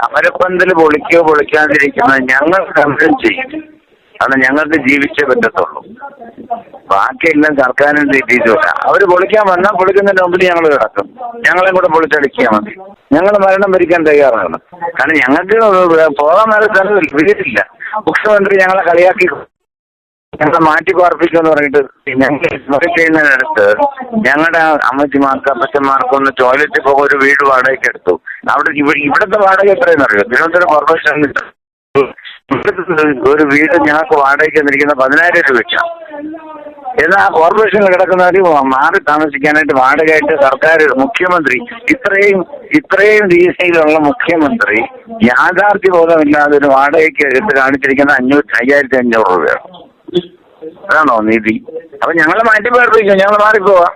സമരപ്പന്തൽ പൊളിക്കോ പൊളിക്കാതിരിക്കുന്നത് ഞങ്ങൾ സമരം ചെയ്യും. കാരണം ഞങ്ങൾക്ക് ജീവിച്ചേ പറ്റത്തുള്ളൂ. ബാക്കിയെല്ലാം സർക്കാരിന്റെ രീതിയിലുള്ള അവർ പൊളിക്കാൻ വന്നാൽ പൊളിക്കുന്നതിന് മുമ്പിൽ ഞങ്ങൾ കിടക്കും. ഞങ്ങളെ കൂടെ പൊളിച്ചടിക്കാൻ മതി. ഞങ്ങൾ മരണം ഭരിക്കാൻ തയ്യാറാണ്. കാരണം ഞങ്ങൾക്ക് പോകാൻ നേരത്തെ വീടില്ല മുഖ്യമന്ത്രി ഞങ്ങളെ കളിയാക്കി ഞങ്ങളെ മാറ്റി പാർപ്പിക്കുമെന്ന് പറഞ്ഞിട്ട് ഞങ്ങൾ ചെയ്യുന്നതിനടുത്ത് ഞങ്ങളുടെ അമ്മച്ചിമാർക്ക് അപ്പച്ചന്മാർക്കൊന്ന് ടോയ്ലറ്റ് ടോയ്ലറ്റിൽ പോകാൻ ഒരു വീട് വാടകയ്ക്ക് എടുത്തു. അവിടെ ഇവിടെ ഇവിടുത്തെ വാടക എത്രയെന്ന് അറിയോ? തിരുവനന്തപുരം കോർപ്പറേഷൻ ഒരു വീട് ഞങ്ങൾക്ക് വാടകയ്ക്ക് തന്നിരിക്കുന്ന പതിനായിരം രൂപയ്ക്കാണ് എന്നാൽ ആ കോർപ്പറേഷനിൽ കിടക്കുന്നവർ മാറി താമസിക്കാനായിട്ട് വാടകയായിട്ട് സർക്കാർ മുഖ്യമന്ത്രി ഇത്രയും ഇത്രയും രീതിയിലുള്ള മുഖ്യമന്ത്രി യാഥാർത്ഥ്യ ബോധമില്ലാതെ ഒരു വാടകയ്ക്ക് എടുത്ത് കാണിച്ചിരിക്കുന്ന അഞ്ഞൂറ്റി അയ്യായിരത്തി അഞ്ഞൂറ് രൂപയാണ്. അതാണോ നീതി അപ്പൊ ഞങ്ങൾ മാറ്റി പേർപ്പിക്കും. ഞങ്ങൾ മാറിപ്പോവാ.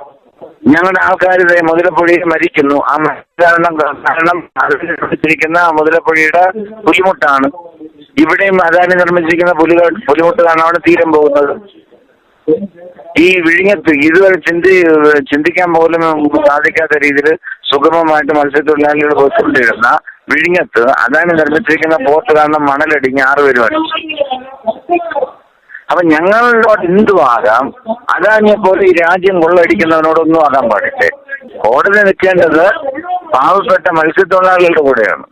ഞങ്ങളുടെ ആൾക്കാർ മുതലപ്പൊഴി മരിക്കുന്നു. ആ മരണം കാരണം നിർമ്മിച്ചിരിക്കുന്ന മുതലപ്പൊഴിയുടെ പുലിമുട്ടാണ്. ഇവിടെയും അദാനി നിർമ്മിച്ചിരിക്കുന്ന പുലി പുലിമുട്ട് കാരണമാണ് തീരം പോകുന്നത്. ഈ വിഴിഞ്ഞത്ത് ഇതുവരെ ചിന്തി ചിന്തിക്കാൻ പോലും സാധിക്കാത്ത രീതിയിൽ സുഗമമായിട്ട് മത്സ്യത്തൊഴിലാളികൾ പോയിക്കൊണ്ടിരുന്ന വിഴിഞ്ഞത്ത് അതാണ് നിർമ്മിച്ചിരിക്കുന്ന പോർട്ട് കാരണം മണലടിഞ്ഞ് ആറ് പേരും അടിച്ചു അപ്പൊ ഞങ്ങളോട് എന്തും ആകാം? അദാനിയെ പോലെ ഈ രാജ്യം കൊള്ളടിക്കുന്നവനോടൊന്നും ആകാൻ പാടില്ലേ? കോടതി നിൽക്കേണ്ടത് പാവപ്പെട്ട മത്സ്യത്തൊഴിലാളികളുടെ കൂടെയാണ്.